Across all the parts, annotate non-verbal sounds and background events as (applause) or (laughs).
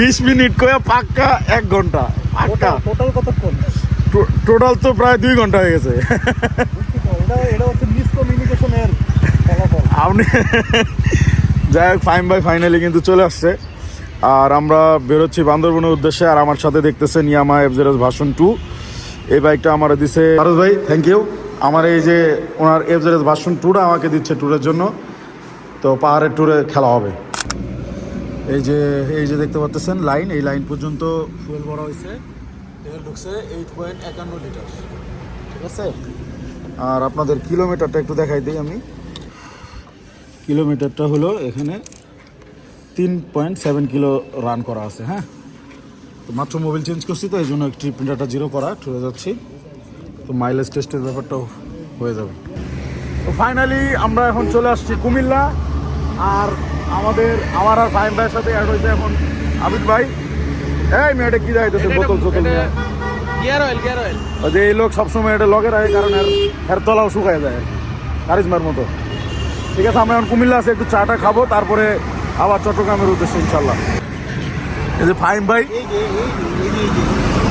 বিশ মিনিট করে পাক্কা এক ঘণ্টা পাক্কা। টোটাল কতক্ষণ? টোটাল তো প্রায় দুই ঘণ্টা হয়ে গেছে। আপনি যাই হোক ফাইন বাই ফাইনালি কিন্তু চলে আসছে। আর আমরা বেরোচ্ছি বান্দরবনের উদ্দেশ্যে আর আমার সাথে দেখতেছেন নিয়ামা এফ জেরোস ভার্সন টু এই বাইকটা আমার দিছে ভারত ভাই থ্যাংক ইউ আমার এই যে ওনার এফ জেরোস ভার্সন টুটা আমাকে দিচ্ছে ট্যুরের জন্য। তো পাহাড়ের ট্যুরে খেলা হবে। এই যে এই যে দেখতে পাচ্ছেন লাইন, এই লাইন পর্যন্ত ফুয়েল ভরা হয়েছে তেল ঢুকছে এইট পয়েন্ট একান্ন লিটার ঠিক আছে? আর আপনাদের কিলোমিটারটা একটু দেখাই দিই আমি। কিলোমিটারটা হলো এখানে তিন পয়েন্ট সেভেন কিলো রান করা আছে হ্যাঁ? তো মাত্র মোবাইল চেঞ্জ করছি তো, এই জন্য একটি প্রিন্টারটা জিরো করা ঠুরে যাচ্ছি। তো মাইলেজ টেস্টের ব্যাপারটাও হয়ে যাবে। তো ফাইনালি আমরা এখন চলে আসছি কুমিল্লা, আর আমাদের আমার আর ফাইন ভাইয়ের সাথে অ্যাড হয়েছে এখন আবিদ ভাই। এই মেয়েটা কি যাইতেছে বোতল বোতল নিয়ে? গিয়ার অয়েল গিয়ার অয়েল ওই যে এই লোক সবসময় এটা লগে রাখে কারণ এর এর তলাও শুকায় যায়। কারিজমার মতো। ঠিক আছে আমরা এখন কুমিল্লা আছে একটু চাটা খাব তারপরে আবার চট্টগ্রামের উদ্দেশ্যে ইনশাল্লাহ এই যে ফাইম ভাই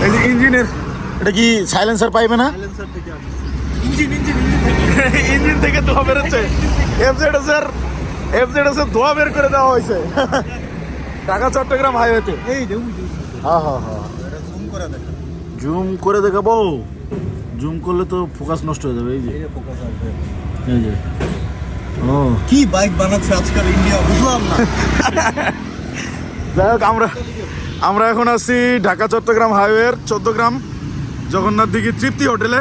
এই যে ইঞ্জিনের এটা কি সাইলেন্সার পাইবে না? ইঞ্জিন ইঞ্জিন ইঞ্জিন থেকে। ইঞ্জিন থেকে ধোয়া বেরোচ্ছে। এফজেড এর এফজেড এর ধোয়া বের করে দেওয়া হয়েছে। ঢাকা চট্টগ্রাম হাইওয়েতে এই যে হ্যাঁ হ্যাঁ হ্যাঁ জুম করে দেখা জুম করে দেখাবো। জুম করলে তো ফোকাস নষ্ট হয়ে যাবে এই যে। এই যে ফোকাস এই যে। ও। কি বাইক বানাচ্ছে আজকাল ইন্ডিয়া বুঝলাম না। যাই হোক আমরা আমরা এখন আছি ঢাকা চট্টগ্রাম হাইওয়ের চোদ্দ গ্রাম জগন্নাথ দিঘি তৃপ্তি হোটেলে।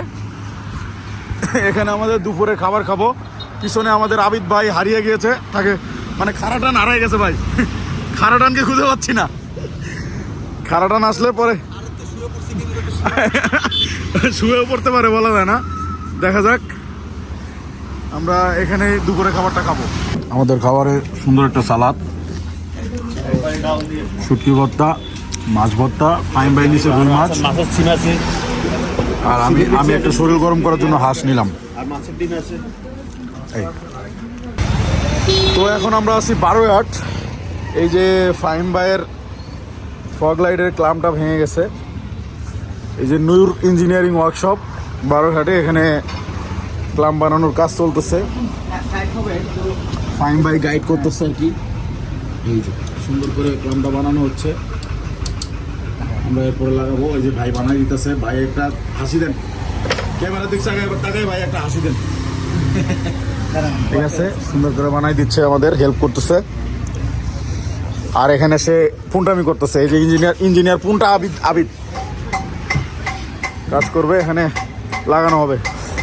এখানে আমাদের দুপুরে খাবার খাব। পিছনে আমাদের আবিদ ভাই হারিয়ে গিয়েছে। তাকে মানে খারাটান হারাই গেছে ভাই। খারাটানকে খুঁজে পাচ্ছি না। খারাটান আসলে পরে শুয়েও পড়তে পারে বলা যায় না। দেখা যাক। আমরা এখানে দুপুরে খাবারটা খাব। আমাদের খাবারে সুন্দর একটা সালাদ। শুটকি ভর্তা, মাছ ভর্তা ফাইন বাই নিচে রুই মাছ। আর আমি আমি একটা শরীর গরম করার জন্য হাঁস নিলাম। আর মাছের ডিম আছে তো এখন আমরা আছি আট এই যে ফাইম বাইয়ের ফগ লাইটের ক্লামটা ভেঙে গেছে। এই যে নূর ইঞ্জিনিয়ারিং ওয়ার্কশপ বারোঘাটে এখানে ক্লাম বানানোর কাজ চলতেছে। ফাইম বাই গাইড করতেছে আর কি। এই যে, সুন্দর করে ক্লামটা বানানো হচ্ছে। আমরা এরপরে লাগাবো। এই যে ভাই বানাই দিতেছে। ভাই একটা হাসি দেন। ক্যামেরা দেখছে ভাই একটা হাসি দেন। ঠিক আছে সুন্দর করে বানাই দিচ্ছে আমাদের হেল্প করতেছে। আর এখানে সে পুনটামি করতেছে এই যে ইঞ্জিনিয়ার ইঞ্জিনিয়ার পুনটা আবিদ আবিদ। কাজ করবে এখানে লাগানো হবে।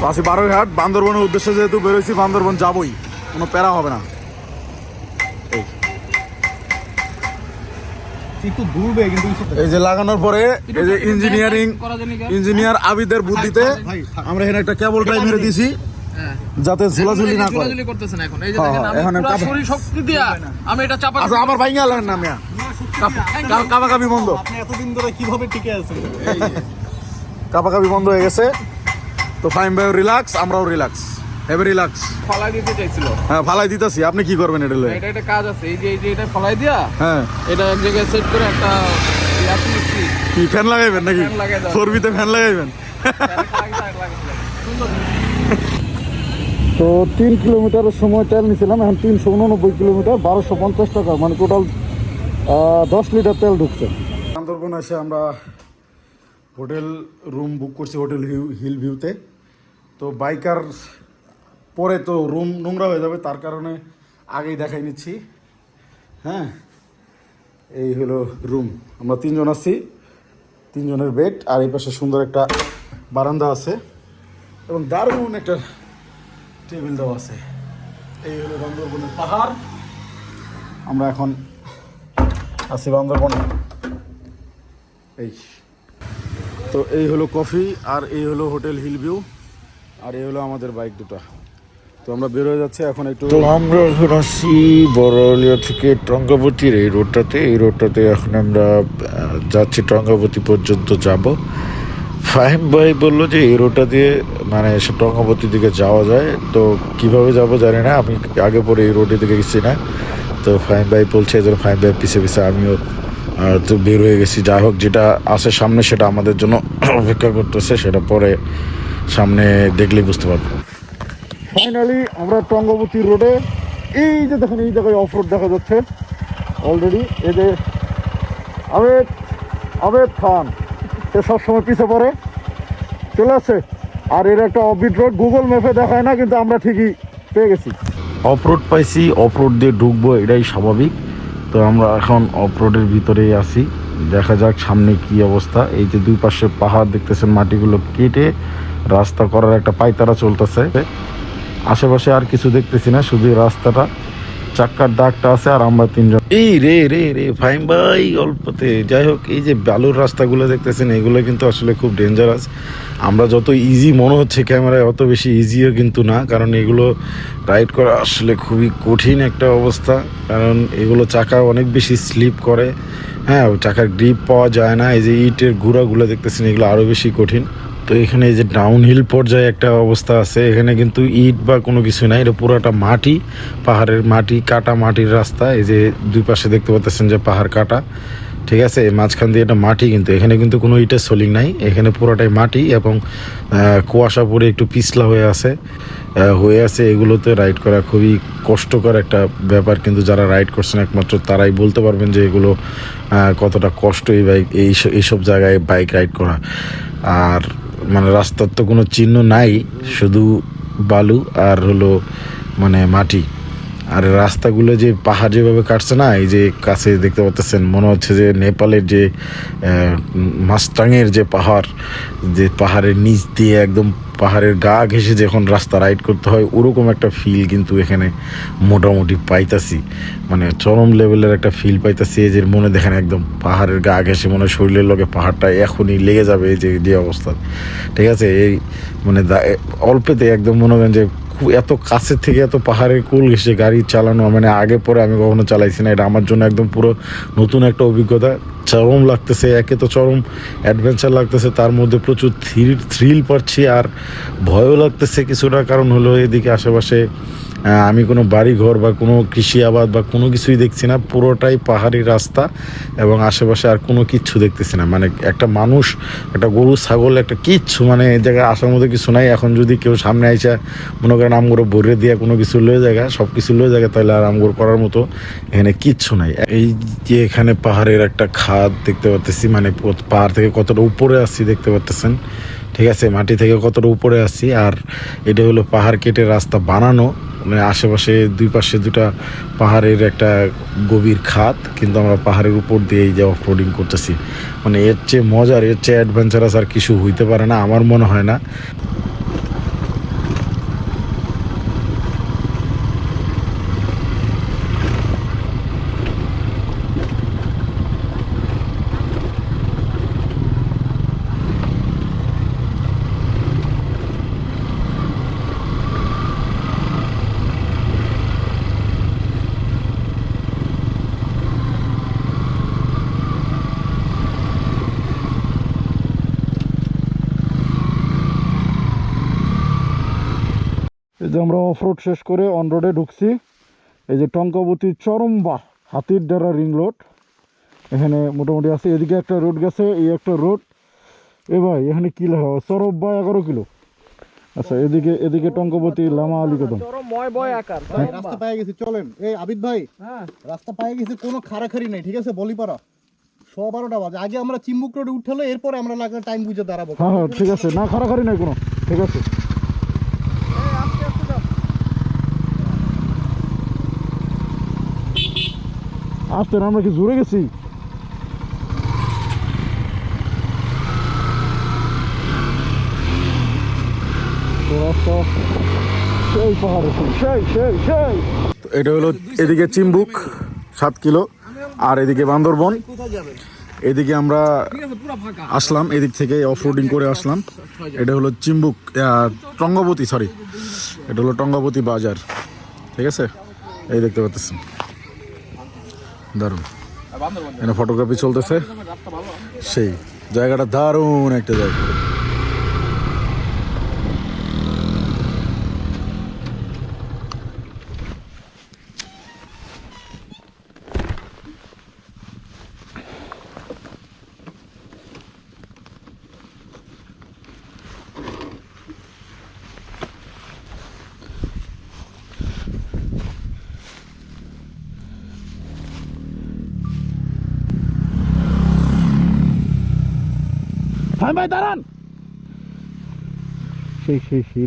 আসি বারোই হাট বান্দরবনের উদ্দেশ্যে যেহেতু বেরোইছি বান্দরবন যাবই কোনো প্যারা হবে না। এই। যে লাগানোর পরে এই যে ইঞ্জিনিয়ারিং? ইঞ্জিনিয়ার আবিদের বুদ্ধিতে আমরা এখানে একটা কেবল টাই মেরে দিছি। যাতে ঝুলাঝুলি না করে। করতেছেন এখন। এই যে হ্যাঁ, দেখেন আমি এখন শরীর শক্তি দিয়া আমি এটা চাপা আচ্ছা আবার ভাইঙ্গা লাগেন না মিয়া। কাবাকাবি বন্ধ। আপনি এতদিন ধরে কীভাবে টিকে আছেন? (laughs) কাবাকাবি বন্ধ হয়ে গেছে। তো ফাইম ভাইও রিল্যাক্স আমরাও রিল্যাক্স হেভি রিল্যাক্স ফলাই দিতে চাইছিল। হ্যাঁ ফালাই দিতেছি। আপনি কি করবেন এটা লয়ে? এটা একটা কাজ আছে। এই যে এই যে এটা ফলাই দিয়া হ্যাঁ। এটা এক জায়গায় সেট করে একটা কি ফ্যান লাগাইবেন নাকি। ফোরবিতে ফ্যান লাগাইবেন। সুন্দর। তো তিন কিলোমিটারের সময় তেল নিয়েছিলাম এখন তিনশো উননব্বই কিলোমিটার, বারোশো পঞ্চাশ টাকা মানে টোটাল দশ লিটার তেল ঢুকছে। বান্দরবন এসে আমরা হোটেল রুম বুক করছি হোটেল হিল ভিউতে। তো বাইকার পরে তো রুম নোংরা হয়ে যাবে, তার কারণে আগেই দেখাই নিচ্ছি। হ্যাঁ এই হলো রুম। আমরা তিনজন আছি, তিনজনের বেড, আর এই পাশে সুন্দর একটা বারান্দা আছে। এবং দারুণ একটা টেবিল দেওয়া আছে। এই হলো বান্দরবনের পাহাড়। আমরা এখন আছি বান্দরবনে। এই। তো এই হলো কফি আর এই হলো হোটেল হিল ভিউ, আর এই হলো আমাদের বাইক দুটো। তো আমরা বের হয়ে যাচ্ছি এখন একটু আমরা এখন আসছি বড়লিয়া থেকে টঙ্গাবতীর এই রোডটাতে এই রোডটাতে এখন আমরা যাচ্ছি টঙ্গাবতী পর্যন্ত যাব। ফাহিম ভাই বলল যে এই রোডটা দিয়ে মানে টঙ্গাবতীর দিকে যাওয়া যায়। তো কীভাবে যাব জানি না, আমি আগে পরে এই রোডের দিকে গেছি না। তো ফাইম ভাই বলছে জন্য ফাইম ভাই পিছে পিছে, আমিও তো বের হয়ে গেছি। যাই হোক, যেটা আছে সামনে সেটা আমাদের জন্য (clears throat) অপেক্ষা করতেছে, সেটা পরে সামনে দেখলেই বুঝতে পারব। ফাইনালি আমরা টঙ্গবতী রোডে এই যে দেখেন, এই জায়গায় অফ রোড দেখা যাচ্ছে। অলরেডি এই যে আবেদ আবেদ খান। সে সবসময় পিছে পড়ে। চলে আসছে। আর এর একটা অফবিট রোড গুগল ম্যাপে দেখায় না, কিন্তু আমরা ঠিকই পেয়ে গেছি। অফরোড পাইছি অফরোড দিয়ে ঢুকবো, এটাই স্বাভাবিক। তো আমরা এখন অফরোডের ভিতরেই আছি। দেখা যাক সামনে কি অবস্থা। এই যে দুই পাশে পাহাড়, দেখতেছেন মাটিগুলো কেটে রাস্তা করার একটা পাইতারা চলতেছে। আশেপাশে আর কিছু দেখতেছি না, শুধু রাস্তাটা। চাক্কার দাগটা আছে আর আমরা তিনজন। এই রে রে রে ফাইম ভাই, অল্পতে। যাই হোক, এই যে বালুর রাস্তাগুলো দেখতেছেন, এগুলো কিন্তু আসলে খুব ডেঞ্জারাস আমরা যত ইজি মনে হচ্ছে ক্যামেরায় অত বেশি ইজিও কিন্তু না, কারণ এগুলো রাইড করা আসলে খুবই কঠিন একটা অবস্থা। কারণ এগুলো চাকা অনেক বেশি স্লিপ করে। হ্যাঁ চাকার গ্রিপ পাওয়া যায় না, এই যে ইটের গুঁড়াগুলো দেখতেছেন, এগুলো আরও বেশি কঠিন। তো এখানে এই যে ডাউন হিল পর্যায়ে একটা অবস্থা আছে, এখানে কিন্তু ইট বা কোনো কিছু নাই, এটা পুরোটা মাটি, পাহাড়ের মাটি, কাটা মাটির রাস্তা, এই যে দুই পাশে দেখতে পাচ্ছেন যে পাহাড় কাটা, ঠিক আছে? মাঝখান দিয়ে এটা মাটি কিন্তু, এখানে কিন্তু কোনো ইটের সোলিং নাই, এখানে পুরোটাই মাটি এবং কুয়াশা পরে একটু পিছলা হয়ে আছে হয়ে আছে, এগুলোতে রাইড করা খুবই কষ্টকর একটা ব্যাপার, কিন্তু যারা রাইড করছেন একমাত্র তারাই বলতে পারবেন যে এগুলো কতটা কষ্ট এই বাইক এই এইসব জায়গায় বাইক রাইড করা। আর মানে রাস্তার তো কোনো চিহ্ন নাই শুধু বালু আর হলো মানে মাটি। আর রাস্তাগুলো যে পাহাড় যেভাবে কাটছে না, এই যে কাছে দেখতে পাচ্ছেন, মনে হচ্ছে যে নেপালের যে মাস্টাংয়ের যে পাহাড়, যে পাহাড়ের নিচ দিয়ে একদম পাহাড়ের গা ঘেসে যখন রাস্তা রাইড করতে হয়, ওরকম একটা ফিল কিন্তু এখানে মোটামুটি পাইতাছি। মানে চরম লেভেলের একটা ফিল পাইতাছি, এই যে মনে দেখেন একদম পাহাড়ের গা ঘেসে মনে শরীরের লগে পাহাড়টা এখনই লেগে যাবে, এই যে যে অবস্থা। ঠিক আছে? এই মানে অল্পেতে একদম মনে করেন যে এত কাছের থেকে এত পাহাড়ের কুল ঘেসে গাড়ি চালানো মানে আগে পরে আমি কখনো চালাইছি না। এটা আমার জন্য একদম পুরো নতুন একটা অভিজ্ঞতা। চরম লাগতেছে, একে তো চরম অ্যাডভেঞ্চার লাগতেছে, তার মধ্যে প্রচুর থ্রিল থ্রিল পাচ্ছি আর ভয়ও লাগতেছে। কিছুটা কারণ হলো এদিকে আশেপাশে আমি কোনো বাড়ি ঘর বা কোনো কৃষি আবাদ বা কোনো কিছুই দেখছি না। পুরোটাই পাহাড়ি রাস্তা এবং আশেপাশে আর কোনো কিচ্ছু দেখতেছি না। মানে একটা মানুষ, একটা গরু, ছাগল, একটা কিচ্ছু মানে এই জায়গায় আসার মতো কিছু নাই। এখন যদি কেউ সামনে আইসা মনে করেন আমগুলো ভরে দিয়ে কোনো কিছু লয়ে জায়গা সব কিছু লয়ে জায়গা তাহলে আর আমগুলো করার মতো এখানে কিচ্ছু নাই। এই যে এখানে পাহাড়ের একটা খাদ দেখতে পাচ্তেছি মানে পাহাড় থেকে কতটা উপরে আসছি দেখতে পাচ্তেছেন ঠিক আছে, মাটি থেকে কতটা উপরে আসছি আর এটা হলো পাহাড় কেটে রাস্তা বানানো। মানে আশেপাশে দুই পাশে দুটা পাহাড়ের একটা গভীর খাত কিন্তু আমরা পাহাড়ের উপর দিয়ে এই যে অফরোডিং করতেছি। মানে এর চেয়ে মজার, এর চেয়ে অ্যাডভেঞ্চারাস আর কিছু হইতে পারে না, আমার মনে হয় না। যে আমরা অফ রোড শেষ করে অন রোডে ঢুকছি এই যে টঙ্কাবতী চরম্বা হাতির ডারা রিং রোড এখানে মোটামুটি আছে এদিকে একটা রোড গেছে এই একটা রোড এ ভাই এখানে কি লেখা চরব্বা এগারো কিলো। আচ্ছা এদিকে এদিকে টঙ্কাবতী লামা আলী কদম রাস্তা পেয়ে গেছি চলেন। এই আবিদ ভাই হ্যাঁ। রাস্তা পেয়ে গেছি কোনো খাড়াখাড়ি নেই ঠিক আছে? বলিপাড়া। ছ বারোটা বাজে। আগে আমরা চিম্বুক রোডে উঠলে এরপরে আমরা লাগলে টাইম বুঝে দাঁড়াবো। হ্যাঁ হ্যাঁ ঠিক আছে। না খাড়াখাড়ি নাই কোনো ঠিক আছে? আসতে আমরা কি জুড়ে গেছি? এটা হলো এদিকে চিম্বুক, সাত কিলো, আর এদিকে বান্দরবন। এদিকে আমরা আসলাম, এদিক থেকে অফ রোডিং করে আসলাম। এটা হলো চিম্বুক টঙ্গবতী সরি এটা হলো টঙ্গবতী বাজার, ঠিক আছে? এই দেখতে পাচ্ছেন দারুণ। এখানে ফটোগ্রাফি চলতেছে। সেই জায়গাটা দারুণ একটা জায়গা। ভাই ভাই দাঁড়ান সেই সেই সেই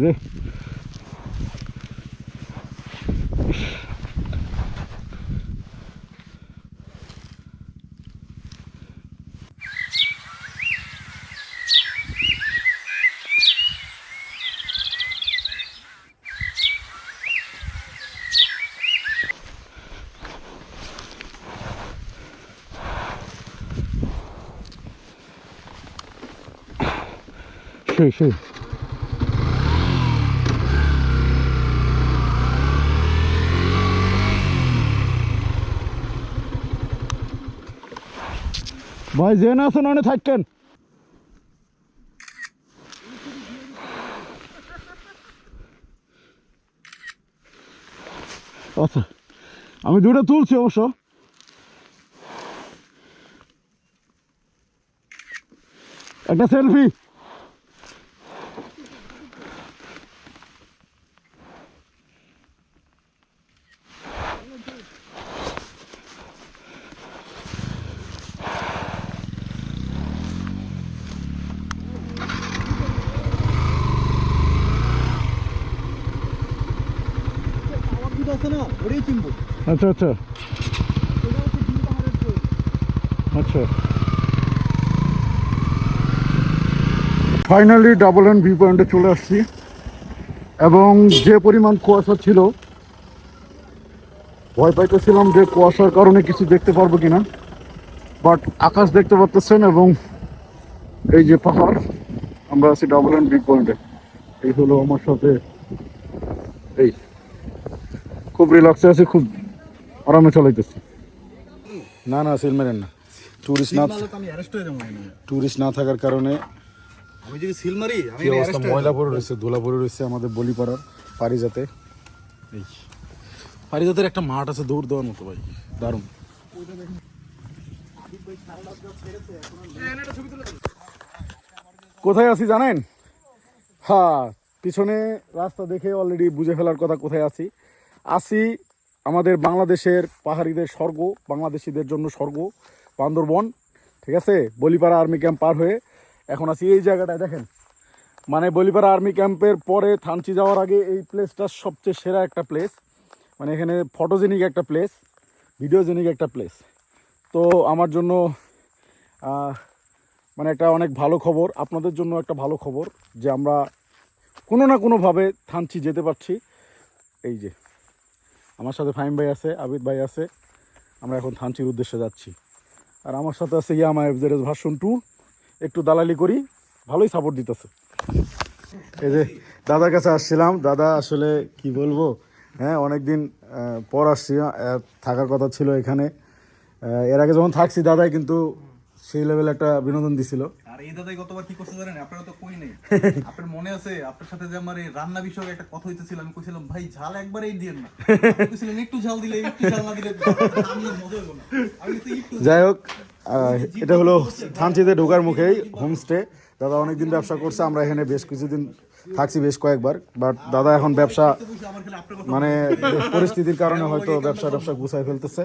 সেই সেই। ভাই জেন আসুন অনেক থাকেন আচ্ছা আমি দুটো তুলছি অবশ্য। একটা সেলফি আমার দুধ আছে না ওটাই চিম্বুক আচ্ছা আচ্ছা। আচ্ছা। ফাইনালি ডাবল এন্ড ভি পয়েন্টে চলে আসছি। এবং যে পরিমাণ কুয়াশা ছিল, ভয় পাইতেছিলাম যে কুয়াশার কারণে কিছু দেখতে পারব কিনা। বাট আকাশ দেখতে পাচ্ছেন এবং এই যে পাহাড়, আমরা আছি ডাবল এন্ড ভি পয়েন্টে এই হলো আমার সাথে, এই, খুব রিল্যাক্সে আছে, খুব আরামে চালাইতেছি। না না সিল মেরেন না। টুরিস্ট না টুরিস্ট না থাকার কারণে আমি যদি সিল মারি আমি কি অবস্থা? ময়লা পড়ে রয়েছে ধুলা পড়ে রয়েছে আমাদের বলিপাড়ার পারিজাতে এই পারিজাতের একটা মাঠ আছে দৌড় দেওয়ার মতো ভাই দারুণ। কোথায় আছি জানেন? হ্যাঁ পিছনে রাস্তা দেখে অলরেডি বুঝে ফেলার কথা কোথায় আছি। আছি আমাদের বাংলাদেশের পাহাড়িদের স্বর্গ, বাংলাদেশিদের জন্য স্বর্গ, বান্দরবন, ঠিক আছে? বলিপাড়া আর্মি ক্যাম্প পার হয়ে এখন আছি এই জায়গাটায়, দেখেন। মানে বলিপাড়া আর্মি ক্যাম্পের পরে থানচি যাওয়ার আগে এই প্লেসটা সবচেয়ে সেরা একটা প্লেস মানে এখানে ফটোজেনিক একটা প্লেস ভিডিওজেনিক একটা প্লেস তো আমার জন্য মানে একটা অনেক ভালো খবর, আপনাদের জন্য একটা ভালো খবর যে আমরা কোনো না কোনোভাবে থানচি যেতে পারছি। এই যে। আমার সাথে ফাইম ভাই আছে, আবিদ ভাই আছে। আমরা এখন থানচির উদ্দেশ্যে যাচ্ছি। আর আমার সাথে আছে ইয়ামা এফজেরেস ভার্সন টু একটু দালালি করি, ভালোই সাপোর্ট দিতেছে। এই যে দাদার কাছে আসছিলাম। দাদা আসলে কি বলব? হ্যাঁ অনেকদিন পর আসছি থাকার কথা ছিল এখানে। এর আগে যখন থাকছি দাদাই কিন্তু সেই লেভেল একটা বিনোদন দিছিল। আর এই দাদাই গতবার কি করতে জানেন? আপনারা তো কই নেই। (laughs) আপনার মনে আছে? আপনার সাথে যে আমার এই রান্না বিষয়ে একটা কথা হইতেছিল আমি কইছিলাম ভাই ঝাল একবারেই দিয়েন না। কইছিলেন একটু ঝাল দিলে একটু ঝাল না দিলে রান্নার মজা হইব না। আমি তো একটু যাই হোক এটা হলো থানচিতে ঢোকার মুখেই হোমস্টে। দাদা অনেকদিন ব্যবসা করছে আমরা এখানে বেশ কিছুদিন থাকছি বেশ কয়েকবার। বাট দাদা এখন ব্যবসা মানে (laughs) পরিস্থিতির কারণে হয়তো ব্যবসা ব্যবসা গুছাই ফেলতেছে।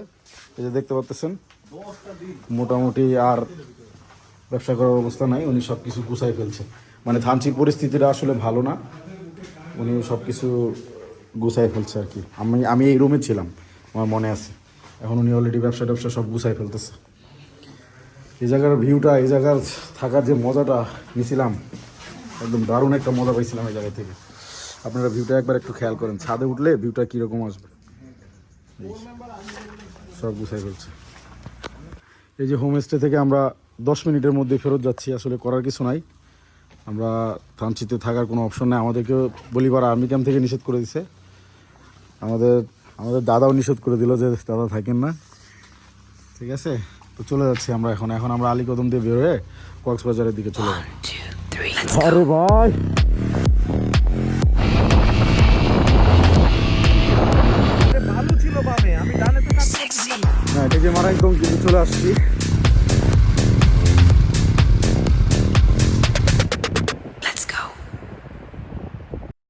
এই যে দেখতে পাচ্ছেন মোটামুটি আর ব্যবসা করার অবস্থা নাই, উনি সব কিছু গুছাই ফেলছে। মানে থানচির পরিস্থিতিটা আসলে ভালো না, উনি সব কিছু গুছাই ফেলছে আর কি। আমি আমি এই রুমে ছিলাম, আমার মনে আছে। এখন উনি অলরেডি ব্যবসা ট্যাবসা সব গুছাই ফেলতেছে। এই জায়গার ভিউটা এই জায়গার থাকার যে মজাটা নিয়েছিলাম একদম দারুণ একটা মজা পাইছিলাম এই জায়গা থেকে। আপনারা ভিউটা একবার একটু খেয়াল করেন, ছাদে উঠলে ভিউটা কীরকম আসবে? সব গুছাই ফেলছে। এই যে হোমস্টে থেকে আমরা দশ মিনিটের মধ্যে ফেরত যাচ্ছি আসলে করার কিছু নাই। আমরা থানচিতে থাকার কোনো অপশন নেই। আমাদেরকে বলিবার আর্মি ক্যাম্প থেকে নিষেধ করে দিছে। আমাদের আমাদের দাদাও নিষেধ করে দিল যে দাদা থাকেন না। ঠিক আছে? তো চলে যাচ্ছি আমরা এখন। এখন আমরা আলীকদম দিয়ে বের হয়ে কক্সবাজারের দিকে চলে যাই। আরে ভাই! ভালো আমি ডানে তো কাজ না। হ্যাঁ ডিজে মারা একদম চলে আসছি।